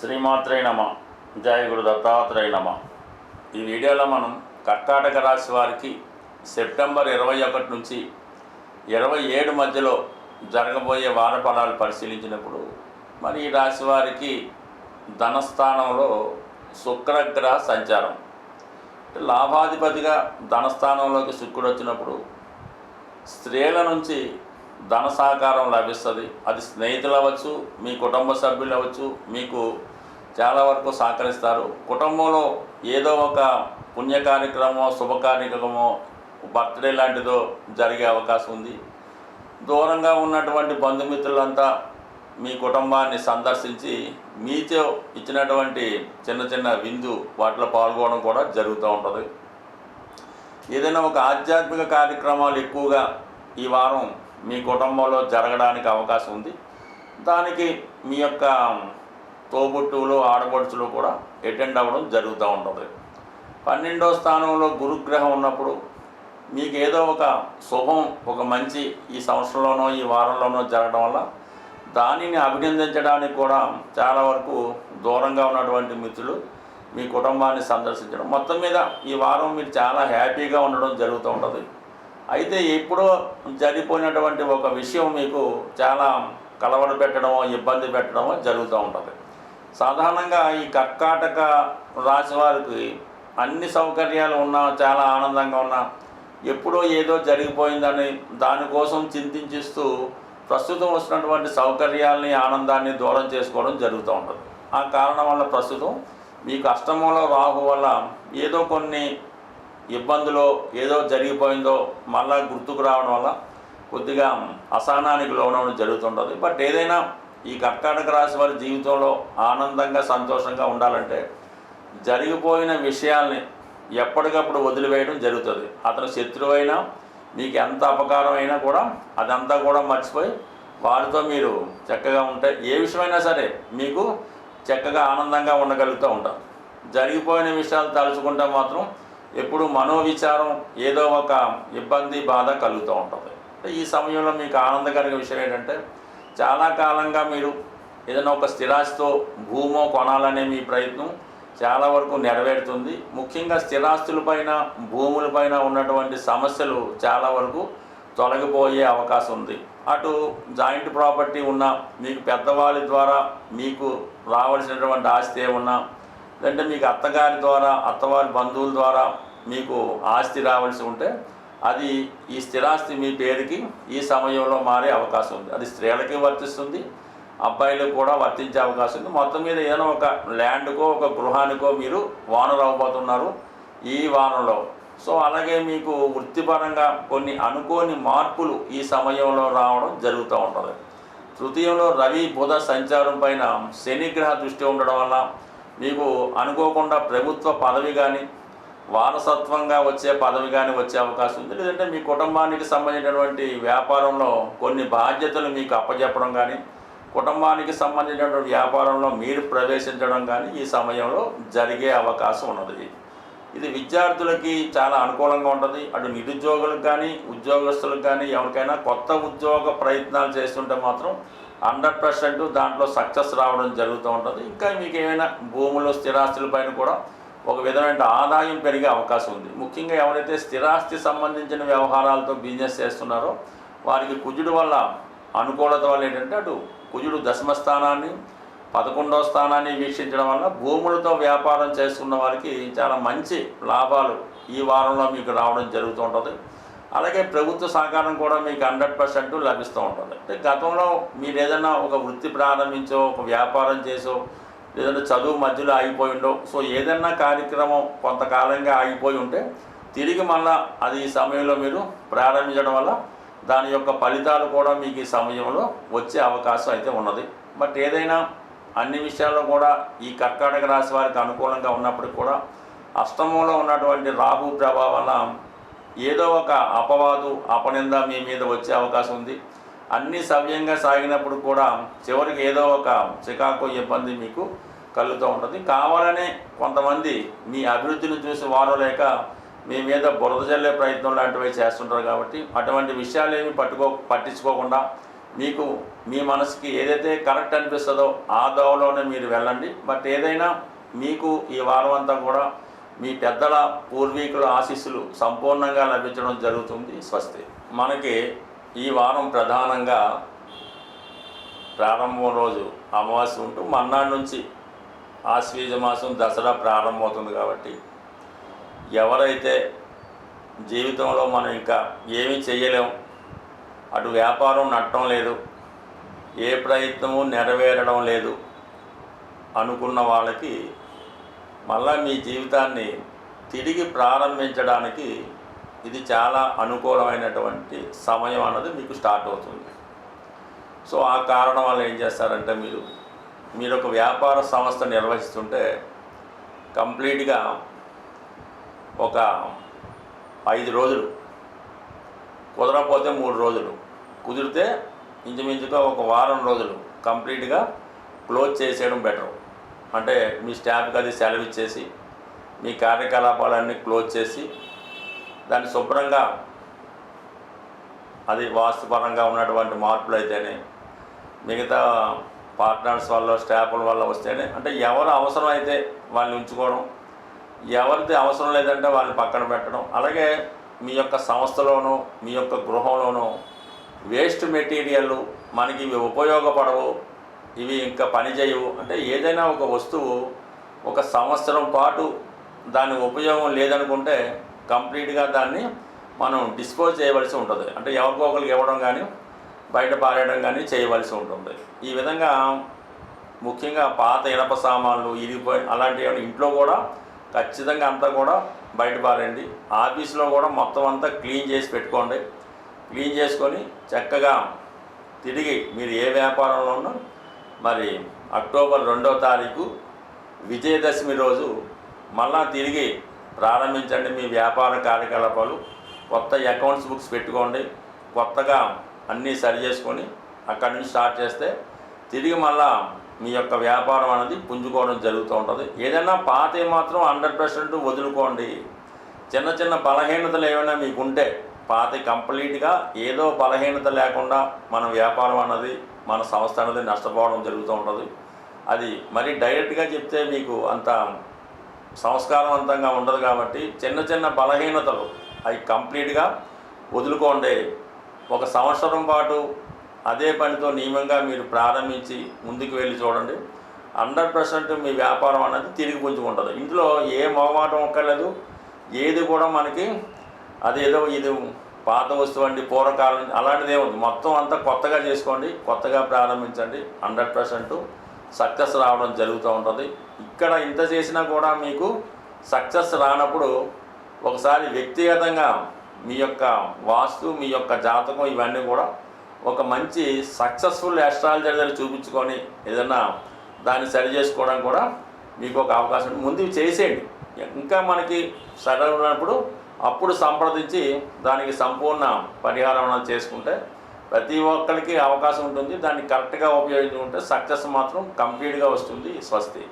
శ్రీమాత్రే నమ. జయ గురు దత్తాత్రేయ నమ. ఈ వీడియోలో మనం కర్ణాటక రాశి వారికి సెప్టెంబర్ ఇరవై ఒకటి నుంచి ఇరవై ఏడు మధ్యలో జరగబోయే వారఫలాలు పరిశీలించినప్పుడు మరి ఈ రాశి వారికి ధనస్థానంలో శుక్రగ్రహ సంచారం. లాభాధిపతిగా ధనస్థానంలోకి శుక్రుడు వచ్చినప్పుడు స్త్రీల నుంచి ధన సహకారం లభిస్తుంది. అది స్నేహితులు అవ్వచ్చు మీ కుటుంబ సభ్యులు అవ్వచ్చు మీకు చాలా వరకు సహకరిస్తారు. కుటుంబంలో ఏదో ఒక పుణ్య కార్యక్రమమో శుభ కార్యక్రమమో బర్త్డే లాంటిదో జరిగే అవకాశం ఉంది. దూరంగా ఉన్నటువంటి బంధుమిత్రులంతా మీ కుటుంబాన్ని సందర్శించి మీతో ఇచ్చినటువంటి చిన్న చిన్న విందు వాటిలో పాల్గొనడం కూడా జరుగుతూ ఉంటుంది. ఏదైనా ఒక ఆధ్యాత్మిక కార్యక్రమాలు ఎక్కువగా ఈ వారం మీ కుటుంబంలో జరగడానికి అవకాశం ఉంది. దానికి మీ యొక్క తోబుట్టువులు ఆడపడుచులు కూడా అటెండ్ అవ్వడం జరుగుతూ ఉంటుంది. పన్నెండో స్థానంలో గురుగ్రహం ఉన్నప్పుడు మీకు ఏదో ఒక శుభం ఒక మంచి ఈ సంవత్సరంలోనో ఈ వారంలోనో జరగడం వల్ల దానిని అభినందించడానికి కూడా చాలా వరకు దూరంగా ఉన్నటువంటి మిత్రులు మీ కుటుంబాన్ని సందర్శించడం. మొత్తం మీద ఈ వారం మీరు చాలా హ్యాపీగా ఉండడం జరుగుతూ ఉంటుంది. అయితే ఎప్పుడో జరిగిపోయినటువంటి ఒక విషయం మీకు చాలా కలవర పెట్టడమో ఇబ్బంది పెట్టడమో జరుగుతూ ఉంటుంది. సాధారణంగా ఈ కర్కాటక రాశి వారికి అన్ని సౌకర్యాలు ఉన్నా చాలా ఆనందంగా ఉన్నా ఎప్పుడో ఏదో జరిగిపోయిందని దానికోసం చింతించిస్తూ ప్రస్తుతం వస్తున్నటువంటి సౌకర్యాల్ని ఆనందాన్ని దూరం చేసుకోవడం జరుగుతూ ఉంటుంది. ఆ కారణం వల్ల ప్రస్తుతం మీకు అష్టమంలో రాహు వల్ల ఏదో కొన్ని ఇబ్బందులు ఏదో జరిగిపోయిందో మళ్ళా గుర్తుకు రావడం వల్ల కొద్దిగా అసహనానికి లోనవడం జరుగుతుంటుంది. బట్ ఏదైనా ఈ కర్కాటక రాశి వారి జీవితంలో ఆనందంగా సంతోషంగా ఉండాలంటే జరిగిపోయిన విషయాల్ని ఎప్పటికప్పుడు వదిలివేయడం జరుగుతుంది. అతను శత్రువైనా మీకు ఎంత అపకారం అయినా కూడా అదంతా కూడా మర్చిపోయి వారితో మీరు చక్కగా ఉంటే ఏ విషయమైనా సరే మీకు చక్కగా ఆనందంగా ఉండగలుగుతూ ఉంటారు. జరిగిపోయిన విషయాలు తలుచుకుంటే మాత్రం ఎప్పుడు మనోవిచారం ఏదో ఒక ఇబ్బంది బాధ కలుగుతూ ఉంటుంది. ఈ సమయంలో మీకు ఆనందకరమైన విషయం ఏంటంటే చాలా కాలంగా మీరు ఏదైనా ఒక స్థిరాస్తితో భూమో కొనాలనే మీ ప్రయత్నం చాలా వరకు నెరవేరుతుంది. ముఖ్యంగా స్థిరాస్తులపైన భూములపైన ఉన్నటువంటి సమస్యలు చాలా వరకు తొలగిపోయే అవకాశం ఉంది. అటు జాయింట్ ప్రాపర్టీ ఉన్న మీకు పెద్దవాళ్ళ ద్వారా మీకు రావాల్సినటువంటి ఆస్తి ఏమున్నా లేదంటే మీకు అత్తగారి ద్వారా అత్తవారి బంధువుల ద్వారా మీకు ఆస్తి రావాల్సి ఉంటే అది ఈ స్థిరాస్తి మీ పేరుకి ఈ సమయంలో మారే అవకాశం ఉంది. అది స్త్రీలకి వర్తిస్తుంది అబ్బాయిలకు కూడా వర్తించే అవకాశం ఉంది. మొత్తం మీద ఏదైనా ఒక ల్యాండ్కో ఒక గృహానికో మీరు వానరు అవ్వబోతున్నారు ఈ వానలో. సో అలాగే మీకు వృత్తిపరంగా కొన్ని అనుకోని మార్పులు ఈ సమయంలో రావడం జరుగుతూ ఉంటుంది. తృతీయంలో రవి బుధ సంచారం పైన శనిగ్రహ దృష్టి ఉండడం వల్ల మీకు అనుకోకుండా ప్రభుత్వ పదవి కానీ వారసత్వంగా వచ్చే పదవి కానీ వచ్చే అవకాశం ఉంది. లేదంటే మీ కుటుంబానికి సంబంధించినటువంటి వ్యాపారంలో కొన్ని బాధ్యతలు మీకు అప్పచెప్పడం కానీ కుటుంబానికి సంబంధించినటువంటి వ్యాపారంలో మీరు ప్రవేశించడం కానీ ఈ సమయంలో జరిగే అవకాశం ఉన్నది. ఇది విద్యార్థులకి చాలా అనుకూలంగా ఉంటుంది. అటు నిరుద్యోగులకు కానీ ఉద్యోగస్తులకు కానీ ఎవరికైనా కొత్త ఉద్యోగ ప్రయత్నాలు చేస్తుంటే మాత్రం హండ్రెడ్ పర్సెంట్ దాంట్లో సక్సెస్ రావడం జరుగుతూ ఉంటుంది. ఇంకా మీకు ఏమైనా భూములు స్థిరాస్తులపైన కూడా ఒక విధమైన ఆదాయం పెరిగే అవకాశం ఉంది. ముఖ్యంగా ఎవరైతే స్థిరాస్తి సంబంధించిన వ్యవహారాలతో బిజినెస్ చేస్తున్నారో వారికి కుజుడు వల్ల అనుకూలత వల్ల ఏంటంటే అటు కుజుడు దశమ స్థానాన్ని పదకొండవ స్థానాన్ని వీక్షించడం వల్ల భూములతో వ్యాపారం చేసుకున్న వారికి చాలా మంచి లాభాలు ఈ వారంలో మీకు రావడం జరుగుతూ ఉంటుంది. అలాగే ప్రభుత్వ సహకారం కూడా మీకు హండ్రెడ్ పర్సెంట్ లభిస్తూ ఉంటుంది. అంటే గతంలో మీరు ఏదైనా ఒక వృత్తి ప్రారంభించో ఒక వ్యాపారం చేసో లేదంటే చదువు మధ్యలో ఆగిపోయి సో ఏదైనా కార్యక్రమం కొంతకాలంగా ఆగిపోయి ఉంటే తిరిగి మళ్ళా అది ఈ సమయంలో మీరు ప్రారంభించడం వల్ల దాని యొక్క ఫలితాలు కూడా మీకు ఈ సమయంలో వచ్చే అవకాశం అయితే ఉన్నది. బట్ ఏదైనా అన్ని విషయాల్లో కూడా ఈ కర్కాటక రాశి వారికి అనుకూలంగా ఉన్నప్పటికీ కూడా అష్టమంలో ఉన్నటువంటి రాహు ప్రభావం వల్ల ఏదో ఒక అపవాదు అపనింద మీ మీద వచ్చే అవకాశం ఉంది. అన్నీ సవ్యంగా సాగినప్పుడు కూడా చివరికి ఏదో ఒక చికాకు ఇబ్బంది మీకు కలుగుతూ ఉంటుంది. కావాలనే కొంతమంది మీ అభివృద్ధిని చూసి వారు లేక మీ మీద బురద జల్లే ప్రయత్నం లాంటివి చేస్తుంటారు కాబట్టి అటువంటి విషయాలు ఏమి పట్టుకో పట్టించుకోకుండా మీకు మీ మనసుకి ఏదైతే కరెక్ట్ అనిపిస్తుందో ఆ దోవలోనే మీరు వెళ్ళండి. బట్ ఏదైనా మీకు ఈ వారం అంతా కూడా మీ పెద్దల పూర్వీకుల ఆశీస్సులు సంపూర్ణంగా లభించడం జరుగుతుంది. స్వస్తి. మనకి ఈ వారం ప్రధానంగా ప్రారంభం రోజు అమావాస్య ఉంటూ మన్నాడు నుంచి ఆశ్వీజ మాసం దసరా ప్రారంభమవుతుంది కాబట్టి ఎవరైతే జీవితంలో మనం ఇంకా ఏమీ చేయలేం అటు వ్యాపారం నట్టం లేదు ఏ ప్రయత్నము నెరవేరడం లేదు అనుకున్న వాళ్ళకి మళ్ళా మీ జీవితాన్ని తిరిగి ప్రారంభించడానికి ఇది చాలా అనుకూలమైనటువంటి సమయం అన్నది మీకు స్టార్ట్ అవుతుంది. సో ఆ కారణం వల్ల ఏం చేస్తారంటే మీరు మీరు ఒక వ్యాపార సంస్థ నిర్వహిస్తుంటే కంప్లీట్గా ఒక ఐదు రోజులు కుదరకపోతే మూడు రోజులు కుదిరితే ఇంచుమించుగా ఒక వారం రోజులు కంప్లీట్గా క్లోజ్ చేసేయడం బెటర్. అంటే మీ స్టాఫ్కి అది సెలవు ఇచ్చేసి మీ కార్యకలాపాలన్నీ క్లోజ్ చేసి దాన్ని శుభ్రంగా అది వాస్తుపరంగా ఉన్నటువంటి మార్పులు అయితేనే మిగతా పార్ట్నర్స్ వల్ల స్టాఫ్ల వల్ల వస్తేనే అంటే ఎవరు అవసరం అయితే వాళ్ళని ఉంచుకోవడం ఎవరిది అవసరం లేదంటే వాళ్ళని పక్కన పెట్టడం అలాగే మీ యొక్క సంస్థలోనూ మీ యొక్క గృహంలోనూ వేస్ట్ మెటీరియల్ మనకి ఇవి ఉపయోగపడవు ఇవి ఇంకా పనిచేయవు అంటే ఏదైనా ఒక వస్తువు ఒక సంవత్సరం పాటు దాని ఉపయోగం లేదనుకుంటే కంప్లీట్గా దాన్ని మనం డిస్పోజ్ చేయవలసి ఉంటుంది. అంటే ఎవరికో ఒకరికి ఇవ్వడం కానీ బయట పారేయడం కానీ చేయవలసి ఉంటుంది. ఈ విధంగా ముఖ్యంగా పాత ఇనప సామాన్లు ఇరిగిపోయి అలాంటివి ఇంట్లో కూడా ఖచ్చితంగా అంతా కూడా బయట పారేయండి. ఆఫీస్లో కూడా మొత్తం అంతా క్లీన్ చేసి పెట్టుకోండి. క్లీన్ చేసుకొని చక్కగా తిరిగి మీరు ఏ వ్యాపారంలో ఉన్నా మరి అక్టోబర్ రెండవ తారీఖు విజయదశమి రోజు మళ్ళా తిరిగి ప్రారంభించండి మీ వ్యాపార కార్యకలాపాలు. కొత్త అకౌంట్స్ బుక్స్ పెట్టుకోండి. కొత్తగా అన్నీ సరి చేసుకొని అక్కడి నుంచి స్టార్ట్ చేస్తే తిరిగి మళ్ళా మీ యొక్క వ్యాపారం అనేది పుంజుకోవడం జరుగుతూ ఉంటుంది. ఏదైనా పాత మాత్రం హండ్రెడ్ పర్సెంట్ వదులుకోండి. చిన్న చిన్న బలహీనతలు ఏమైనా మీకు ఉంటే పాత కంప్లీట్గా ఏదో బలహీనత లేకుండా మన వ్యాపారం అన్నది మన సంస్థ అనేది నష్టపోవడం జరుగుతూ ఉంటుంది. అది మరి డైరెక్ట్గా చెప్తే మీకు అంత సంస్కారవంతంగా ఉండదు కాబట్టి చిన్న చిన్న బలహీనతలు అవి కంప్లీట్గా వదులుకోండి. ఒక సంవత్సరం పాటు అదే పనితో నియమంగా మీరు ప్రారంభించి ముందుకు వెళ్ళి చూడండి. హండ్రెడ్ పర్సెంట్ మీ వ్యాపారం అనేది తిరిగి పుంజుకుంటుంది. ఇంట్లో ఏ మొహమాటం ఒక్కర్లేదు. ఏది కూడా మనకి అదేదో ఇది పాత వస్తువు అండి పూర్వకాలం అలాంటిది ఏముంది మొత్తం అంతా కొత్తగా చేసుకోండి కొత్తగా ప్రారంభించండి. హండ్రెడ్ పర్సెంట్ సక్సెస్ రావడం జరుగుతూ ఉంటుంది ఇక్కడ ఇంత చేసినా కూడా మీకు సక్సెస్ రానప్పుడు ఒకసారి వ్యక్తిగతంగా మీ యొక్క వాస్తు మీ యొక్క జాతకం ఇవన్నీ కూడా ఒక మంచి సక్సెస్ఫుల్ అస్ట్రాలజర్ దగ్గర చూపించుకొని ఏదన్నా దాన్ని సరి చేసుకోవడం కూడా మీకు ఒక అవకాశం ఉంది. ముందు చేసేయండి ఇంకా మనకి సరైనప్పుడు ఉన్నప్పుడు అప్పుడు సంప్రదించి దానికి సంపూర్ణ పరిహారం చేసుకుంటే ప్రతి ఒక్కరికి అవకాశం ఉంటుంది. దాన్ని కరెక్ట్గా ఉపయోగించుకుంటే సక్సెస్ మాత్రం కంప్లీట్గా వస్తుంది. స్వస్తి.